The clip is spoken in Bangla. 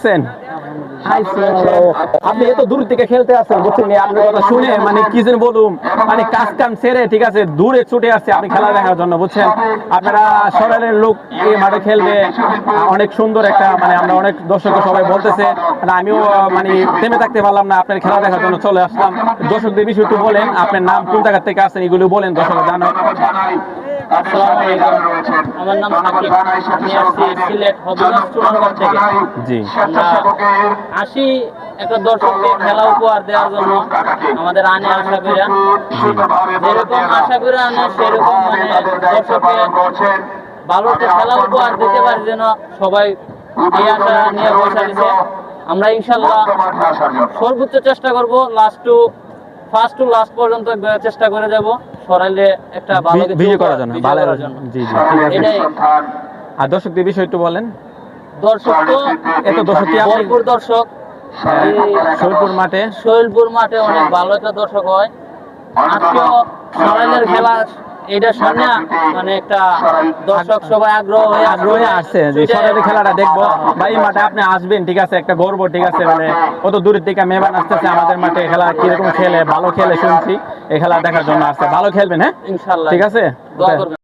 আছেন? আপনি এত দূর থেকে খেলতে আপনার কথা শুনে মানে কি যেন বলুম মানে কাজ কাম সেরে, ঠিক আছে, দূরে ছুটে আসছে আপনি খেলা দেখার জন্য, বুঝছেন? আপনারা লোক এই মাঠে খেলবে, অনেক সুন্দর একটা মানে আমরা অনেক দর্শক সবাই বলতেছে মানে আমিও মানে থেমে থাকতে পারলাম না, আপনার খেলা দেখার জন্য চলে আসলাম। দর্শকদের বিষয় একটু বলেন, আপনার নাম কোন জায়গা থেকে আসছেন, এগুলো বলেন দর্শক জানো আমার নাম সাকিব। আমি আসছি সিলেট হবিগঞ্জ চুনারগঞ্জ থেকে। জি। আমরা আসি একটা দর্শককে খেলা উপহার দেওয়ার জন্য। আমাদের আনে আশা করে যেরকম আশা করে আনে সেরকম মানে দর্শককে ভালো একটা খেলা উপহার দিতে পারি যেন সবাই এই আশা নিয়ে বসে দিছে আমরা ইনশাল্লাহ সর্বোচ্চ চেষ্টা করব last to first to last পর্যন্ত চেষ্টা করে যাব। সরাইলে একটা ভালো ভিডিও করার জন্য ভালো জি জি এটাই। আর দর্শকদের বিষয় একটু বলেন। দর্শক তো এত দর্শক ভরপুর দর্শক। শৈলপুর মাঠে? শৈলপুর মাঠে অনেক ভালো একটা দর্শক হয়। আজকেও সরাইলের খেলা এটা সামনে মানে একটা দর্শক সবাই আগ্রহ হয়ে আগ্রহে আসছে যে সরাসরি খেলাটা দেখব। ভাই মাঠে আপনি আসবেন ঠিক আছে? একটা গর্ব ঠিক আছে? মানে কত দূরের থেকে মেহমান আসতেছে আমাদের মাঠে খেলা কীরকম খেলে ভালো খেলে শুনছি। এই খেলা দেখার জন্য আসছে। ভালো খেলবেন হ্যাঁ? ইনশাল্লাহ। ঠিক আছে?